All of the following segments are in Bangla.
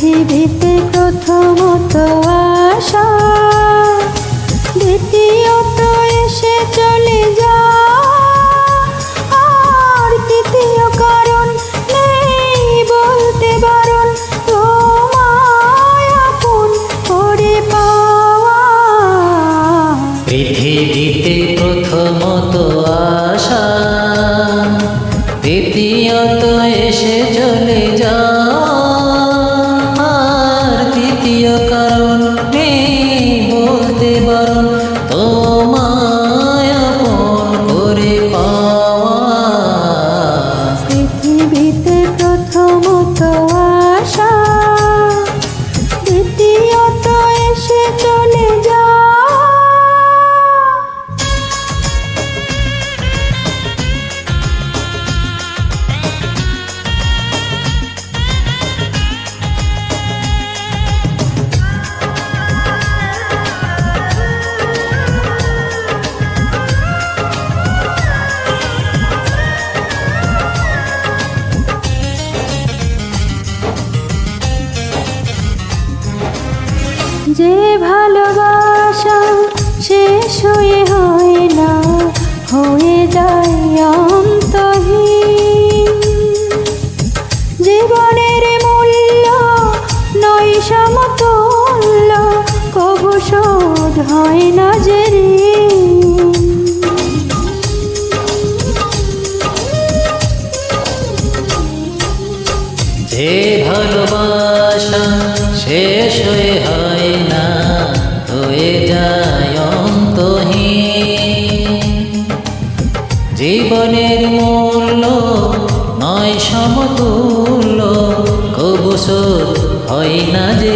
পৃথিবীতে প্রথমত আসা দ্বিতীয়ত এসে চলে যা। যে ভালোবাসা শেষ হয়ে হয় না, হয়ে যায় অন্তহীন জীবনের মূল্য নয় সমতুল্য, কবু শোধ হয় না যে। যে ভালোবাসা শেষ হয়ে হয় না হয়ে যায় অন্তহীন। জীবনের মূল্য নয় সমতুল্য কবু শোধ হয় না যে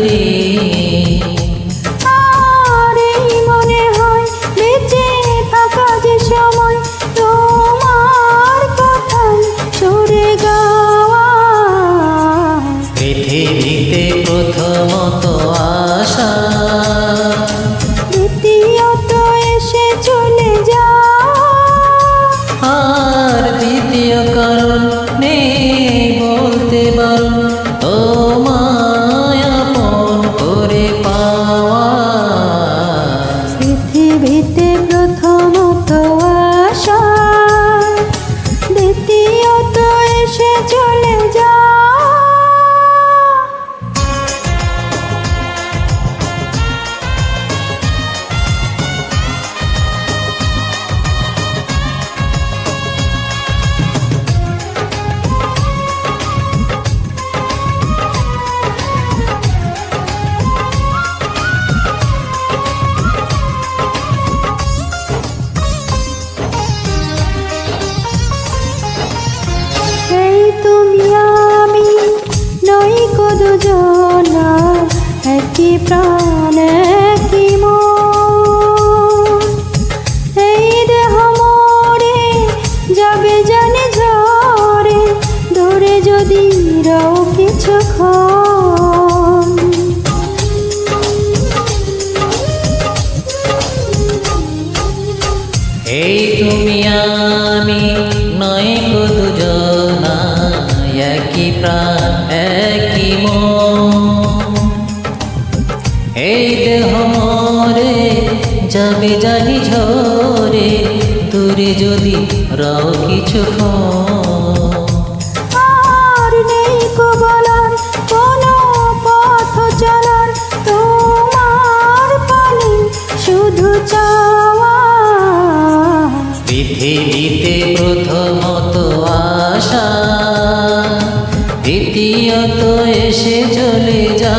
এসে চলে যা এই তুমি আমি নয় দুজনা, একই প্রাণ, একই এই দেহ মরে যাবে জানি ঝরে, দূরে যদি রাও কিছুক্ষণ। পৃথিবীতে প্রথমত আশা দ্বিতীয়ত এসে চলে যা